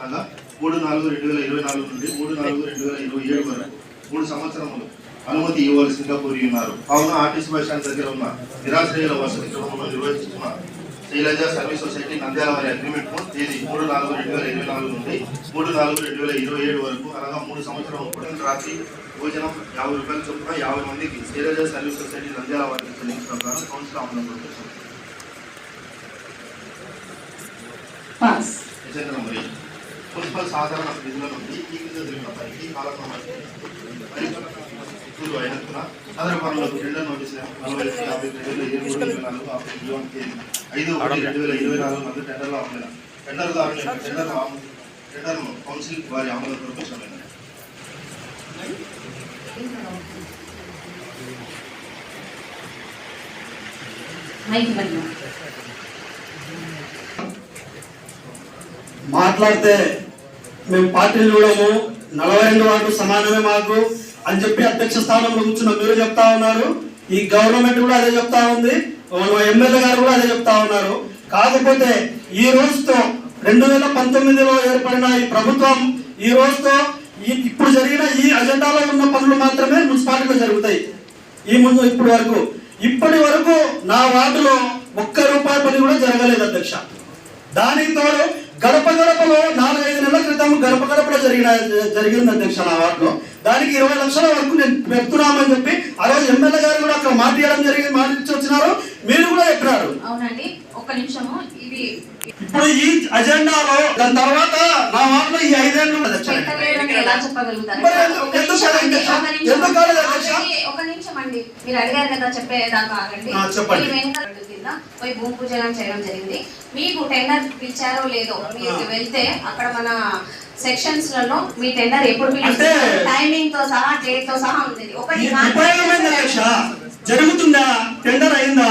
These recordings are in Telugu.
అనగా మూడు నాలుగు రెండు వేల ఇరవై నాలుగు నుండి మూడు నాలుగు రెండు వేల ఇరవై ఏడు వరకు మూడు సంవత్సరములు అనుమతి ఇవ్వవలసిందిగా కోరి ఉన్నారు. కావున ఆర్టీసీ బస్ స్టాండ్ దగ్గర ఉన్న నిరాశ్రయుల వసతి గృహంలో నిర్వహిస్తున్న శైలజ సర్వీస్ సొసైటీ నంద్యాల వారి అగ్రిమెంట్ను తేదీ మూడు నాలుగు రెండు వేల ఇరవై నాలుగు నుండి మూడు నాలుగు రెండు వేల ఇరవై ఏడు వరకు అనగా మూడు సంవత్సరం పొడిగిన రాత్రి భోజనం యాభై రూపాయలు చొప్పున యాభై మందికి శైలజ సర్వీస్ సొసైటీ నంద్యాల వారికి చెల్లించిన ప్రకారం కౌన్సిల్ అమలు నిజంగా మరి మున్సిపల్ సాధారణ నిధుల నుండి ఈ కింద జరిగిన పనికి అయినందున సదరు పనులకు టెండర్ నోటీస్ నలభై ఒకటి యాభై రెండు వేల ఇరవై మూడు నాలుగు ఐదు ఒకటి రెండు వేల ఇరవై నాలుగు నందు టెండర్లు అమలు టెండర్దారులు టెండర్ టెండర్ను కౌన్సిల్ వారి అమలు కొరకు సమయం మాట్లాడితే మేము పార్టీలు చూడము. నలభై రెండు వార్డు సమానమే మాకు అని చెప్పి అధ్యక్ష స్థానంలో కూర్చున్న మీరు చెప్తా ఉన్నారు. ఈ గవర్నమెంట్ కూడా అదే చెప్తా ఉంది. ఎమ్మెల్యే గారు కూడా అదే చెప్తా ఉన్నారు. కాకపోతే ఈ రోజుతో రెండు వేల పంతొమ్మిదిలో ఏర్పడిన ఈ ప్రభుత్వం ఈ రోజుతో ఈ ఇప్పుడు జరిగిన ఈ అజెండాలో ఉన్న పనులు మాత్రమే మున్సిపాలిటీలో జరుగుతాయి. ఈ ముందు ఇప్పటి వరకు. ఇప్పటి వరకు నా వార్డులో ఒక్క రూపాయి పని కూడా జరగలేదు అధ్యక్ష. దానికి తోడు గడప గడపలో నాలుగైదు నెలల క్రితం గడప గడపలో జరిగిన జరిగింది అధ్యక్ష నా దానికి ఇరవై లక్షల వరకు నేను పెడుతున్నామని చెప్పి ఆ రోజు ఎమ్మెల్యే గారు కూడా అక్కడ మాట ఇవ్వడం జరిగింది మాట ఇచ్చి వచ్చినారు. మీరు కూడా చెప్పినారు. అవునండి. ఒక్క నిమిషము ఇది ఇప్పుడు ఈ అజెండాలో దాని తర్వాత నా ఈ ఐదేళ్ళు ఎలా చెప్పగలుగుతారు? ఎందుకు- ఎందుకు నిమిషం అండి, కాలేదు? నిమిషం. మీరు అడిగారు కదా చెప్పేదాకా ఆగండి. చెప్పండి. కింద పోయి భూమి పూజనం చేయడం జరిగింది. మీకు టెండర్ పిలిచారో లేదో మీరు. వెళ్తే అక్కడ మన సెక్షన్స్లలో మీ టెండర్ ఎప్పుడు టైమింగ్తో సహా డేట్తో సహా ఉంది ఒకటి జరుగుతుందా? టెండర్ అయిందా?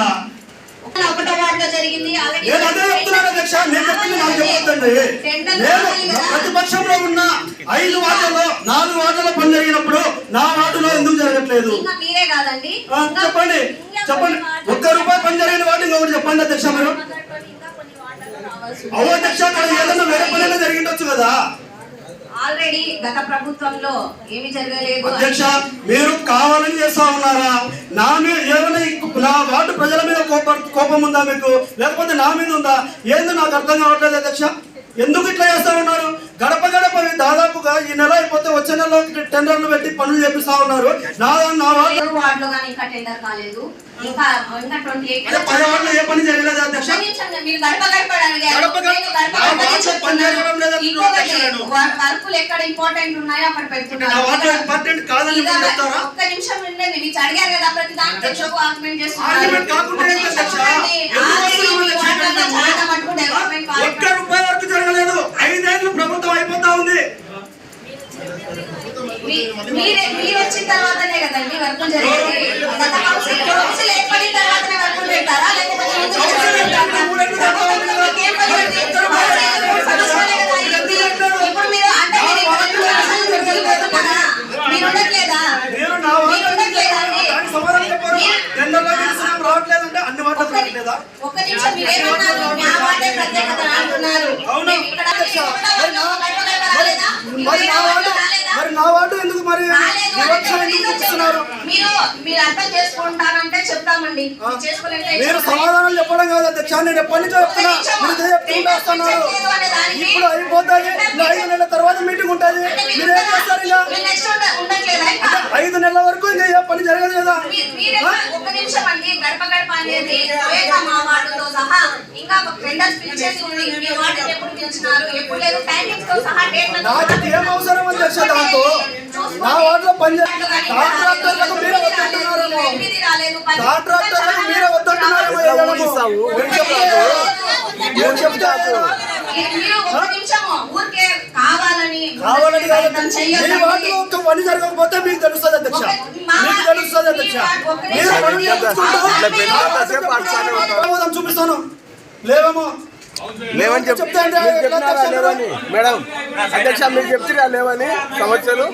ఒకటో వార్డులో జరిగింది. ఆల్రెడీ నేను అదే చెప్తున్నాను అధ్యక్ష. నేను చెప్పింది నాకు చెప్పొద్దండి. టెండర్ నేను కావాలి కదా. ప్రతిపక్షంలో ఉన్న ఐదు వార్డుల్లో నాలుగు వార్డుల్లో పని జరిగినప్పుడు నా వార్డులో ఎందుకు జరగట్లేదు? మీరే కాదండి. చెప్పండి. చెప్పండి. ఒక్క రూపాయి పని జరిగిన వార్డు ఇంకొకటి చెప్పండి అధ్యక్ష మీరు. అవ్వ అధ్యక్ష ఏదైనా వేరే పని జరిగిండొచ్చు కదా. ఆల్రెడీ గత ప్రభుత్వంలో ఏమి జరగలేదు అధ్యక్ష మీరు కావాలని చేస్తా ఉన్నారా? నా మీద ఏమైనా నా వార్డు ప్రజల మీద కోప కోపం ఉందా మీకు? లేకపోతే నా మీద ఉందా? ఏందో నాకు అర్థం కావట్లేదు అధ్యక్ష. ఎందుకు ఇట్లా చేస్తా ఉన్నారు? గడప గడప దాదాపుగా ఈ నెల అయిపోతే వచ్చే నెలలో టెండర్లు పెట్టి పనులు చేపిస్తా ఉన్నారు. నా నా వార్డు ఏడు వార్డులో కానీ ఇంకా టెండర్ కాలేదు. ఇంకా ఇంకా ట్వంటీ ఎయిట్ అదే పది వార్డులో ఏ పని అధ్యక్ష? మీరు గడప గడప. గడప వర్కులు ఎక్కడ ఇంపార్టెంట్ ఉన్నాయో అక్కడ కాదని చెప్తారా? ఒక్క నిమిషం ఉండండి. మీరు అడిగారు కదా ప్రతి దానికి ఆర్గ్యుమెంట్ చేస్తున్నారు? చాలా మటుకు డెవలప్మెంట్ వరకు జరగలేదు. ఐదేళ్ళు ప్రభుత్వం అయిపోతా ఉంది. మీరే వచ్చిన తర్వాతనే కదండి వర్కులు జరిగేది. కౌన్సిల్ ఏర్పడిన తర్వాతనే పెట్టారా లేకపోతే ముందు నుంచి కౌన్సిల్ ఏర్పడిన పెట్టారా? మూడేళ్ళు దాకా ఉంది కదా. మీకేం పని ఉంది? కౌన్సిల్ మూడు సంవత్సరాలే కదా అయింది. ఇప్పుడు మీరు అంటే మీరు ఇక్కడ నుంచి కౌన్సిల్ మీరు వెళ్ళిపోతున్నారా? మీరు ఉండట్లేదా మీరు నా మీరు ఉండట్లేదా అండి? దానికి సమాధానం చెప్పారు మీరు- టెండర్లో గెలిచినాం రావట్లేదంటే అన్ని ఒక్క రావట్లేదా నిమిషం మీరు ఏమన్నారు ఎందుకు చూపిస్తున్నారు మీరు మీరు అర్థం చేసుకుంటారంటే చెప్తామండి. ఆ? చేసుకోలేంటే మీరు సమాధానం చెప్పడం కాదు అధ్యక్ష. నేను ఎప్పటి నుంచో చెప్తున్నా. మీరు ఇదే చెప్తుంటే వస్తున్నారు ఇప్పుడు అయిపోతుంది ఐదు నెలల తర్వాత మీటింగ్ ఉంటుంది. మీరు ఏం చేస్తారు ఇంకా? ఐదు నెలల వరకు ఇంకా ఏ పని జరగదు కదా. మీ- మీరే ఒక్క నిమిషం అండి. గడప గడప అనేది వేగ మా వార్డుతో సహా ఇంకా టెండర్స్ పిలిచేది ఉంది. మీ వార్డుకి ఎప్పుడు పిలిచినారు? ఎప్పుడు లేదు. టైమింగ్స్తో సహా డేట్లతో నాకు ఏం అవసరం అధ్యక్ష దాంతో? నా పని కాంట్రాక్టర్లకు మీరే వద్దంటున్నారేమో కాంట్రాక్టర్లకు వద్దంటున్నారేమో. నేను చెప్తే కావాలని ఒక్క పని జరగకపోతే మీకు తెలుస్తుంది అధ్యక్ష. మీకు తెలుస్తుంది అధ్యక్ష. మీరు చూపిస్తాను. లేవేమో లేవని చెప్ చెప్తే అంటే మీరు ఎట్లా చెప్పినారా అధ్యక్ష లేవని? మేడం అధ్యక్ష మీరు చెప్తున్నా లేవని సమస్యలు?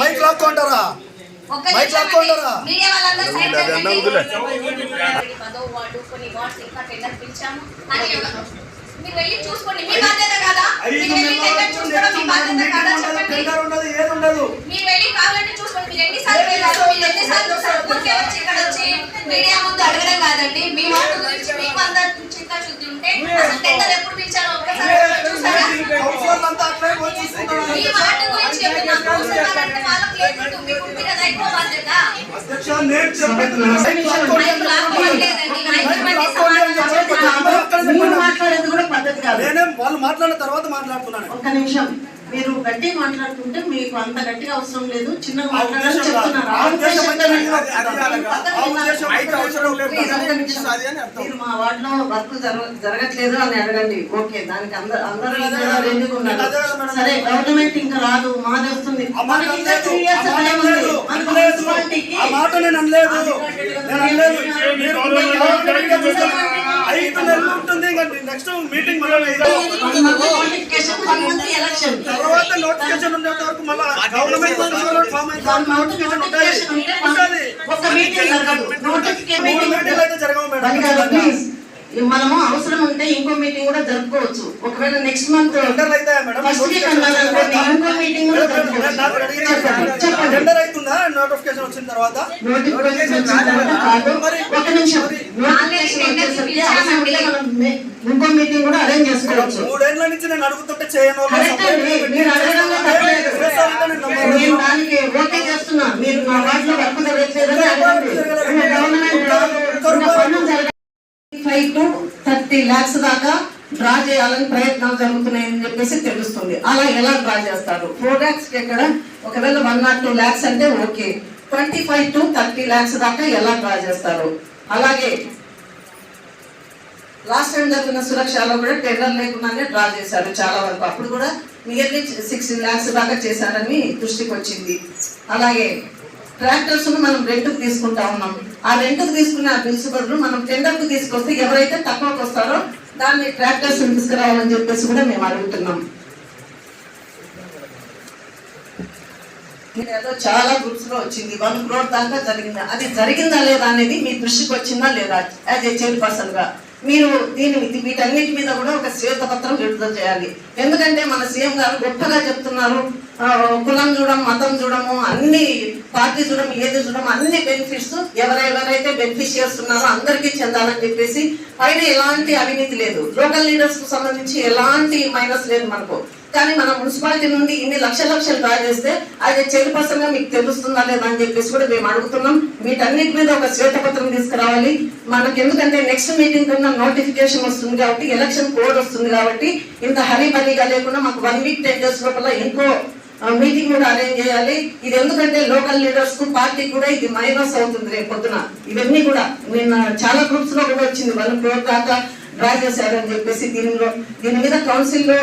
మైక్ లాక్కుంటారా? ఒక్క మైక్ మీరు వెళ్ళి చూసుకోండి. మీ బాధ్యత కదా? మీరు వెళ్ళి చూసుకోవడం మీ బాధ్యత కదా? చెప్పండి. మీరు వెళ్ళి కావాలంటే చూసుకోండి మీరు ఎన్నిసార్లు వెళ్ళారు మీరు ఎన్నిసార్లు చూసారు ఊరికే వచ్చి ఇక్కడ వచ్చి మీడియా ముందు అడగడం కాదండి. మీ వార్డు గురించి మీకు అందరు చిత్తశుద్ధి ఉంటే అసలు టెండర్ ఎప్పుడు పిలిచారో చూసారా మీ వార్డు గురించి చెప్తున్నా. కూర్చున్నారంటే వాళ్ళకి లేదు మీకు ఉంది కదా ఎక్కువ బాధ్యత. మాట్లాడేది కూడా పద్ధతి వాళ్ళు మాట్లాడిన తర్వాత మాట్లాడుతున్నాను. ఒక్క నిమిషం. మీరు గట్టి మాట్లాడుతుంటే మీకు అంత గట్టిగా అవసరం లేదు. చిన్నగా ఆ మాట్లాడాలని ఉద్దేశం కాదు. చెప్తున్నారు. ఆ ఉద్దేశం అయితే నేను పద్ధతి అది కాదు. ఆ ఉద్దేశం అయితే అవసరం లేదు. Please, ఒక్క నిమిషం. మీరు మా వార్డులో వర్క్ జరగ- జరగట్లేదు అని అడగండి. ఓకే దానికి అందరు అందరూ ఎందుకు ఉన్నారు. సరే గవర్నమెంట్ ఇంకా రాదు. మాది వస్తుంది. మున్సిపాలిటీకి ఐదు నెలలు ఉంటుంది ఇంకా నెక్స్ట్ మీటింగ్ తర్వాత నోటిఫికేషన్ ఉండేంత వరకు మళ్ళీ గవర్నమెంట్ ఫామ్ అయితే నోటిఫికేషన్ ఉంటుంది మీటింగ్లు జరగవు మేడం. మనము అవసరం ఉంటే ఇంకో మీటింగ్ కూడా జరుపుకోవచ్చు. ఒకవేళ నెక్స్ట్ మంత్ ఫస్ట్ వీక్ అన్నారనుకోండి ఇంకో మీటింగ్ కూడా జరుపుకోవచ్చు. నోటిఫికేషన్ వచ్చిన తర్వాత? ఒక నిమిషం నోటిఫికేషన్ వచ్చేసరికి అవసరం ఉంటే మనం మే- ఇంకో మీటింగ్ కూడా అరేంజ్ చేసుకోవచ్చు మూడేళ్ళ నుంచి నేను అడుగుతుంటే చేయను దానికి ఓకే చేస్తున్నా. మీరు మా వాటిలో వర్క్ జరగట్లేదని ఫైవ్ టు థర్టీ లాక్స్ దాకా డ్రా చేయాలని ప్రయత్నాలు జరుగుతున్నాయని చెప్పేసి తెలుస్తుంది. అలా ఎలా డ్రా చేస్తారు? ఫోర్ లాక్స్ ఎక్కడ? ఒకవేళ వన్ నాట్ టూ లాక్స్ అంటే okay. Twenty five to thirty lakhs దాకా ఎలా డ్రా చేస్తారు? అలాగే లాస్ట్ టైం జరిగిన సురక్షలో కూడా టెండర్ లేకుండానే డ్రా చేశారు చాలా వరకు. అప్పుడు కూడా నియర్లీ సిక్స్టీన్ ల్యాక్స్ దాకా చేశారని దృష్టికి వచ్చింది. అలాగే ట్రాక్టర్స్ మనం రెంట్కి తీసుకుంటా ఉన్నాం. ఆ రెంట్కి తీసుకున్న ఆ బిల్స్ బదులు మనం టెండర్కి తీసుకొస్తే ఎవరైతే తక్కువకి వస్తారో దాన్ని ట్రాక్టర్స్ తీసుకురావాలని చెప్పేసి కూడా మేము అడుగుతున్నాం. ఏదో చాలా గ్రూప్స్లో వచ్చింది. వన్ క్రోర్ దాకా జరిగిందా? అది జరిగిందా లేదా అనేది మీ దృష్టికి వచ్చిందా లేదా? యాజ్ ఏ చైర్పర్సన్గా మీరు దీని వీటన్నిటి మీద కూడా ఒక శ్వేతపత్రం విడుదల చేయాలి. ఎందుకంటే మన సీఎం గారు గొప్పగా చెప్తున్నారు కులం చూడడం మతం చూడము అన్ని పార్టీ చూడడం ఏది చూడడం అన్ని బెనిఫిట్స్ ఎవరెవరైతే బెనిఫిషియర్స్ ఉన్నారో అందరికీ చెందాలని చెప్పేసి పైన ఎలాంటి అవినీతి లేదు. లోకల్ లీడర్స్కు సంబంధించి ఎలాంటి మైనస్ లేదు మనకు. కానీ మన మున్సిపాలిటీ నుండి ఇన్ని లక్షల లక్షలు డ్రా చేస్తే అది చైర్పర్సన్ మీకు తెలుస్తుందా లేదా అని చెప్పేసి కూడా మేము అడుగుతున్నాం. వీటన్నిటి మీద ఒక శ్వేతపత్రం తీసుకురావాలి. మనకి ఎందుకంటే నెక్స్ట్ మీటింగ్ కన్నా నోటిఫికేషన్ వస్తుంది కాబట్టి ఎలక్షన్ కోడ్ వస్తుంది కాబట్టి ఇంత హరీ బరీగా లేకుండా మాకు వన్ వీక్ టెన్ డేస్ లోపల ఇంకో మీటింగ్ కూడా అరేంజ్ చేయాలి. ఇది ఎందుకంటే లోకల్ లీడర్స్కు పార్టీ కూడా ఇది మైనస్ అవుతుంది రేపు పొద్దున. ఇవన్నీ కూడా నిన్న చాలా గ్రూప్స్లో కూడా వచ్చింది. వన్ క్రోర్ దాకా డ్రా చేశారని చెప్పేసి దీనిలో దీని మీద కౌన్సిల్లో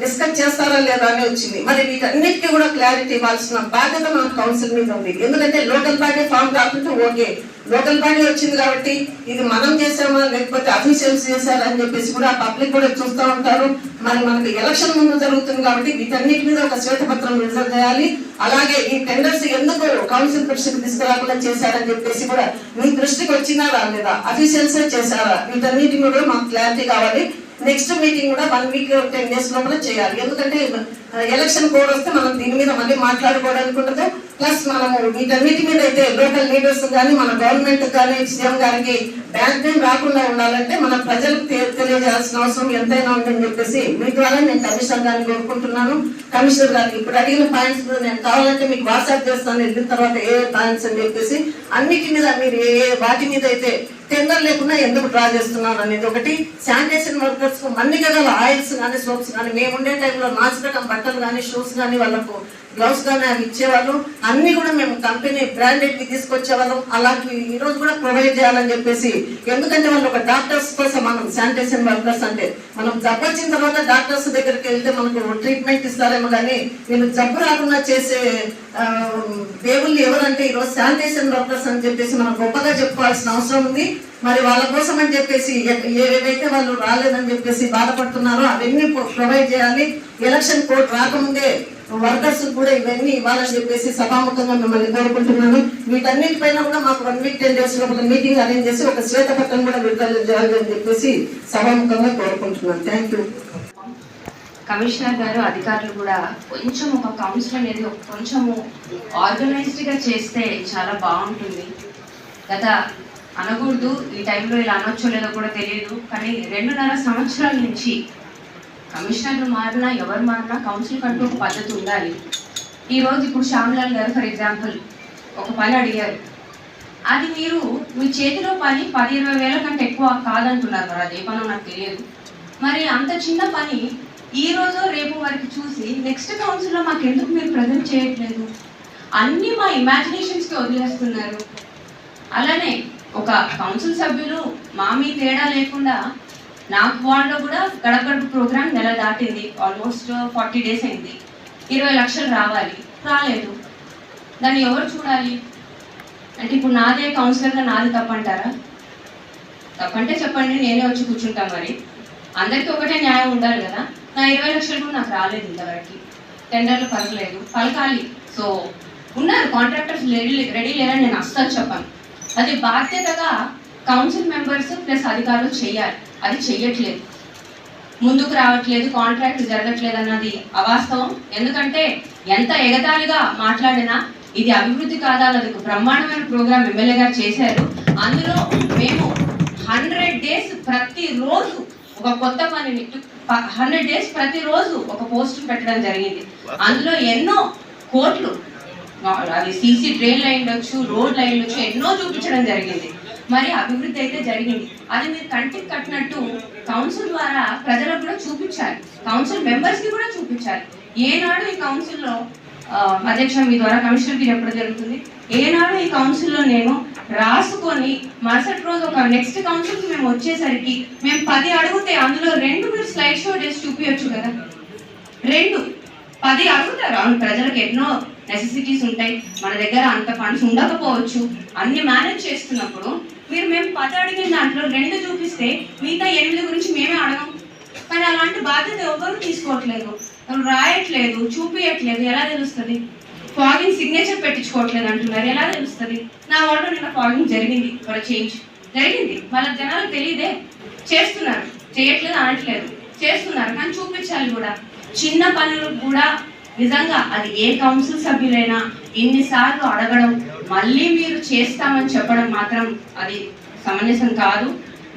డిస్కస్ చేస్తారా లేదా అని వచ్చింది. మరి వీటన్నిటికీ కూడా క్లారిటీ ఇవ్వాల్సిన బాధ్యత మన కౌన్సిల్ మీద ఉంది. ఎందుకంటే లోకల్ బాడీ ఫామ్ కాకుండా ఓకే. లోకల్ బాడీ వచ్చింది కాబట్టి ఇది మనం చేసామా లేకపోతే అఫీషియల్స్ చేశారా అని చెప్పేసి కూడా పబ్లిక్ కూడా చూస్తూ ఉంటారు. మరి మనకి ఎలక్షన్ ముందు జరుగుతుంది కాబట్టి వీటన్నిటి మీద ఒక శ్వేతపత్రం రిజర్వ్ చేయాలి. అలాగే ఈ టెండర్స్ ఎందుకు కౌన్సిల్ దృష్టికి తీసుకురాకుండా చేశారని చెప్పేసి కూడా మీ దృష్టికి వచ్చిందా రాలేదా? అఫీషియల్సే చేశారా? వీటన్నిటి కూడా మాకు క్లారిటీ కావాలి. నెక్స్ట్ మీటింగ్ కూడా వన్ వీక్ టెన్ డేస్ లోపల చేయాలి. ఎందుకంటే ఎలక్షన్ కోడ్ వస్తే మనం దీని మీద మళ్ళీ మాట్లాడుకోవడానికి ఉంటుంది ప్లస్ మనము వీటన్నిటి మీద అయితే లోకల్ లీడర్స్ కానీ మన గవర్నమెంట్ కానీ సీఎం గారికి బ్యాక్ రాకుండా ఉండాలంటే మన ప్రజలకు తెలియజేయాల్సిన అవసరం ఎంతైనా ఉందని చెప్పేసి మీ ద్వారా నేను కమిషనర్ గారిని కోరుకుంటున్నాను. కమిషనర్ గారికి ఇప్పుడు అడిగిన పాయింట్స్ నేను కావాలంటే మీకు వాట్సాప్ చేస్తాను. వెళ్ళిన తర్వాత ఏ పాయింట్స్ అని చెప్పేసి అన్నిటి మీద మీరు ఏ ఏ వాటి మీద అయితే టెండర్ లేకుండా ఎందుకు డ్రా చేస్తున్నాను అనేది ఒకటి. శానిటేషన్ వర్కర్స్ మన్ని మన్నిక గల ఆయిల్స్ కానీ సోప్స్ కానీ మేము ఉండే టైంలో నాచు రకం బట్టలు కానీ షూస్ కానీ వాళ్ళకు గ్లౌస్ కానీ అవి ఇచ్చేవాళ్ళు. అన్ని కూడా మేము కంపెనీ బ్రాండెడ్ తీసుకొచ్చేవాళ్ళం. అలాంటివి ఈ రోజు కూడా ప్రొవైడ్ చేయాలని చెప్పేసి ఎందుకంటే వాళ్ళు ఒక డాక్టర్స్ కోసం మనం శానిటేషన్ వర్కర్స్ అంటే మనం జబ్బు వచ్చిన తర్వాత డాక్టర్స్ దగ్గరికి వెళ్తే మనకు ట్రీట్మెంట్ ఇస్తారేమో కానీ వీళ్ళు జబ్బు రాకుండా చేసే దేవుళ్ళు ఎవరంటే ఈరోజు శానిటేషన్ వర్కర్స్ అని చెప్పేసి మనం గొప్పగా చెప్పుకోవాల్సిన అవసరం ఉంది. మరి వాళ్ళ కోసం అని చెప్పేసి ఏవైతే వాళ్ళు రాలేదని చెప్పేసి బాధపడుతున్నారో అవన్నీ ప్రొవైడ్ చేయాలి. ఎలక్షన్ కోడ్ రాకముందే వర్కర్స్ కూడా ఇవన్నీ ఇవ్వాలని చెప్పేసి సభాముఖంగా మిమ్మల్ని కోరుకుంటున్నాను. వీటన్నిటిపైన కూడా మాకు వన్ వీక్ టెన్ డేస్ ఒక మీటింగ్ అరేంజ్ చేసి ఒక శ్వేతపత్రం కూడా విడుదల చేయాలని చెప్పేసి సభాముఖంగా కోరుకుంటున్నాను. థ్యాంక్ యూ కమిషనర్ గారు అధికారులు కూడా కొంచెం ఒక కౌన్సిల్ అనేది కొంచెము ఆర్గనైజ్డ్గా చేస్తే చాలా బాగుంటుంది. గత అనకూడదు. ఈ టైంలో ఇలా అనొచ్చో లేదో కూడా తెలియదు. కానీ రెండున్నర సంవత్సరాల నుంచి కమిషనర్లు మారినా ఎవరు మారినా కౌన్సిల్ కంటూ ఒక పద్ధతి ఉండాలి. ఈరోజు ఇప్పుడు శ్యామ్లాల్ గారు ఫర్ ఎగ్జాంపుల్ ఒక పని అడిగారు. అది మీరు మీ చేతిలో పని పది ఇరవై వేల కంటే ఎక్కువ కాదంటున్నారు మరి. అదే ఏ పనో నాకు తెలియదు. మరి అంత చిన్న పని ఈ రోజు రేపు వరకు చూసి నెక్స్ట్ కౌన్సిల్లో మాకు ఎందుకు మీరు ప్రజెంట్ చేయట్లేదు? అన్నీ మా ఇమాజినేషన్స్కి వదిలేస్తున్నారు. అలానే ఒక కౌన్సిల్ సభ్యులు మా మీ తేడా లేకుండా నాకు వాళ్ళలో కూడా గడప ప్రోగ్రామ్ నెల దాటింది. ఆల్మోస్ట్ ఫార్టీ డేస్ అయింది. ఇరవై లక్షలు రావాలి. రాలేదు. దాన్ని ఎవరు చూడాలి? అంటే ఇప్పుడు నాదే కౌన్సిలర్గా నాది తప్పంటారా? తప్పంటే చెప్పండి నేనే వచ్చి కూర్చుంటా మరి. అందరికీ ఒకటే న్యాయం ఉండాలి కదా. నా ఇరవై లక్షలు కూడా నాకు రాలేదు ఇంతవరకు. టెండర్లు పలకలేదు పలకాలి. సో ఉన్నారు. కాంట్రాక్టర్స్ రెడీ రెడీ లేరని నేను అస్సలు చెప్పాను. అది బాధ్యతగా కౌన్సిల్ మెంబర్స్ ప్లస్ అధికారులు చేయాలి. అది చెయ్యట్లేదు. ముందుకు రావట్లేదు కాంట్రాక్ట్ జరగట్లేదు అన్నది అవాస్తవం. ఎందుకంటే ఎంత ఎగతాళిగా మాట్లాడినా ఇది అభివృద్ధి కాదా అన్నది ఒక బ్రహ్మాండమైన ప్రోగ్రామ్ ఎమ్మెల్యే గారు చేశారు. అందులో మేము హండ్రెడ్ డేస్ ప్రతిరోజు ఒక కొత్త పనిని హండ్రెడ్ డేస్ ప్రతిరోజు ఒక పోస్ట్ పెట్టడం జరిగింది. అందులో ఎన్నో కోట్లు అది సీసీ ట్రైన్ లైన్ ఉండొచ్చు రోడ్ లైన్ ఉండొచ్చు ఎన్నో చూపించడం జరిగింది. మరి అభివృద్ధి అయితే జరిగింది. అది మీరు కంటికి కట్టినట్టు కౌన్సిల్ ద్వారా ప్రజలకు కూడా చూపించాలి. కౌన్సిల్ మెంబర్స్కి కూడా చూపించాలి. ఏనాడు ఈ కౌన్సిల్లో అధ్యక్షం మీ ద్వారా కమిషనర్కి ఎప్పుడు జరుగుతుంది. ఏనాడు ఈ కౌన్సిల్లో నేను రాసుకొని మరుసటి రోజు ఒక నెక్స్ట్ కౌన్సిల్ మేము వచ్చేసరికి మేము పది అడిగితే అందులో రెండు మీరు స్లైడ్ షో చేసి చూపించచ్చు కదా. రెండు. పది అడుగుతారు. అవును ప్రజలకు ఎన్నో నెసెసిటీస్ ఉంటాయి మన దగ్గర అంత ఫండ్స్ ఉండకపోవచ్చు. అన్ని మేనేజ్ చేస్తున్నప్పుడు మీరు మేము పది అడిగిన దాంట్లో రెండు చూపిస్తే మిగతా ఎనిమిది గురించి మేమే అడగం. కానీ అలాంటి బాధ్యత ఎవరు తీసుకోవట్లేదు. రాయట్లేదు చూపించట్లేదు ఎలా తెలుస్తుంది? ఫాగింగ్ సిగ్నేచర్ పెట్టించుకోవట్లేదు అంటున్నారు ఎలా తెలుస్తుంది? నా వాళ్ళు నిన్న ఫాగింగ్ జరిగింది ఫర్ చేంజ్ జరిగింది వాళ్ళ జనాలకు తెలియదే. చేస్తున్నారు చేయట్లేదు అనట్లేదు. చేస్తున్నారు కానీ చూపించాలి కూడా. చిన్న పనులు కూడా నిజంగా అది ఏ కౌన్సిల్ సభ్యులైనా ఇన్నిసార్లు అడగడం మళ్ళీ మీరు చేస్తామని చెప్పడం మాత్రం అది సమంజసం కాదు.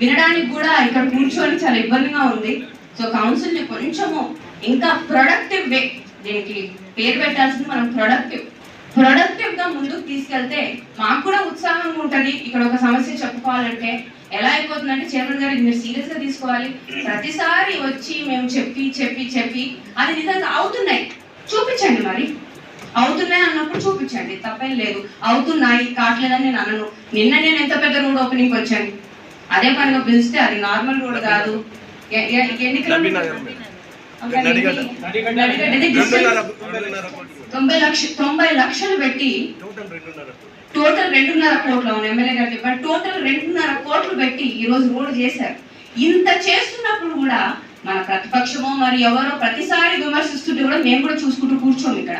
వినడానికి కూడా ఇక్కడ కూర్చొని చాలా ఇబ్బందిగా ఉంది. సో కౌన్సిల్ని కొంచెము ఇంకా ప్రొడక్టివ్ వే దీనికి పేరు పెట్టాల్సింది మనం ప్రొడక్టివ్. ప్రొడక్టివ్గా ముందుకు తీసుకెళ్తే మాకు కూడా ఉత్సాహంగా ఉంటుంది. ఇక్కడ ఒక సమస్య చెప్పుకోవాలంటే ఎలా అయిపోతుందంటే చైర్మన్ గారు మీరు సీరియస్గా తీసుకోవాలి. ప్రతిసారి వచ్చి మేము చెప్పి చెప్పి చెప్పి అది నిజంగా అవుతున్నాయి. చూపించండి మరి అవుతున్నాయి అన్నప్పుడు చూపించండి తప్పేం లేదు అవుతున్నాయి కావట్లేదని నేను అనను నిన్న నేను ఎంత పెద్ద రోడ్ ఓపెనింగ్ వచ్చాను అదే పనిగా పిలిస్తే అది నార్మల్ రోడ్ కాదు తొంభై లక్ష తొంభై లక్షలు పెట్టి టోటల్ రెండున్నర కోట్లు అవును ఎమ్మెల్యే గారు చెప్పారు టోటల్ రెండున్నర కోట్లు పెట్టి ఈ రోజు రోడ్ చేశారు ఇంత చేస్తున్నప్పుడు కూడా మన ప్రతిపక్షము మరి ఎవరో ప్రతిసారి విమర్శిస్తుంటే కూడా మేము కూడా చూసుకుంటూ కూర్చోము ఇక్కడ.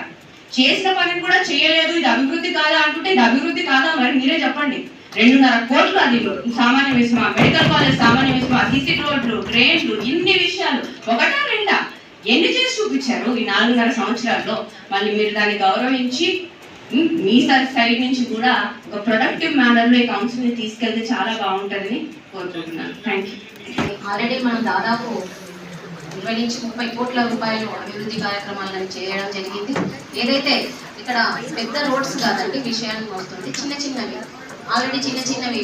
చేసిన పని కూడా చేయలేదు ఇది అభివృద్ధి కాదా అంటుంటే ఇది అభివృద్ధి కాదా మరి మీరే చెప్పండి. రెండున్నర కోట్లు అది సామాన్య విషయమా మెడికల్ కాలేజ్ సామాన్య విషయమా సీసీ రోడ్లు ట్రైన్లు ఇన్ని విషయాలు ఒకటా రెండా? ఎన్ని చేసి చూపించారు ఈ నాలుగున్నర సంవత్సరాల్లో? మళ్ళీ మీరు దాన్ని గౌరవించి మీ సైడ్ సైడ్ నుంచి కూడా ఒక ప్రొడక్టివ్ మేనర్లో ఈ కౌన్సిల్ని తీసుకెళ్తే చాలా బాగుంటుందని కోరుకుంటున్నాను. థ్యాంక్ యూ ఆల్రెడీ మనం దాదాపు ఇరవై నుంచి ముప్పై కోట్ల రూపాయలు అభివృద్ధి కార్యక్రమాలను చేయడం జరిగింది. ఏదైతే ఇక్కడ పెద్ద రోడ్స్ కాదండి విషయాన్ని వస్తుంది. చిన్న చిన్నవి ఆల్రెడీ చిన్న చిన్నవి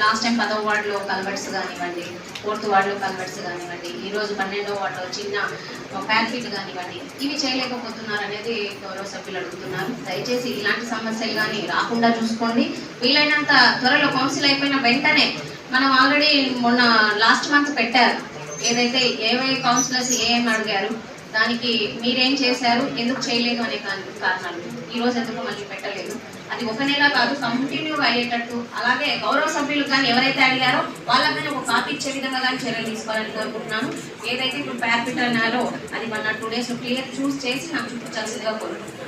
లాస్ట్ టైం పదవ వార్డులో కల్వర్ట్స్ కానివ్వండి ఫోర్త్ వార్డులో కల్వర్ట్స్ కానివ్వండి ఈరోజు పన్నెండవ వార్డులో చిన్న ప్యాకెట్ కానివ్వండి ఇవి చేయలేకపోతున్నారు అనేది గౌరవ సభ్యులు అడుగుతున్నారు. దయచేసి ఇలాంటి సమస్యలు కానీ రాకుండా చూసుకోండి. వీలైనంత త్వరలో కౌన్సిల్ అయిపోయిన వెంటనే మనం ఆల్రెడీ మొన్న లాస్ట్ మంత్ పెట్టారు. ఏదైతే ఏవే కౌన్సిలర్స్ ఏం అడిగారు దానికి మీరేం చేశారు ఎందుకు చేయలేదు అనే కారణాలు. ఈ రోజు ఎందుకు మళ్ళీ పెట్టలేదు? అది ఒక నెల కాదు కంటిన్యూ అయ్యేటట్టు. అలాగే గౌరవ సభ్యులు కానీ ఎవరైతే అడిగారో వాళ్ళకని ఒక కాపీ ఇచ్చే విధంగా కానీ చర్యలు తీసుకోవాలని కోరుకుంటున్నాను. ఏదైతే ఇప్పుడు ప్యాపిట్ అన్నారో అది మన టూ డేస్ క్లియర్ చూస్ చేసి నాకు చూపించాల్సిందిగా కోరుకుంటున్నాను.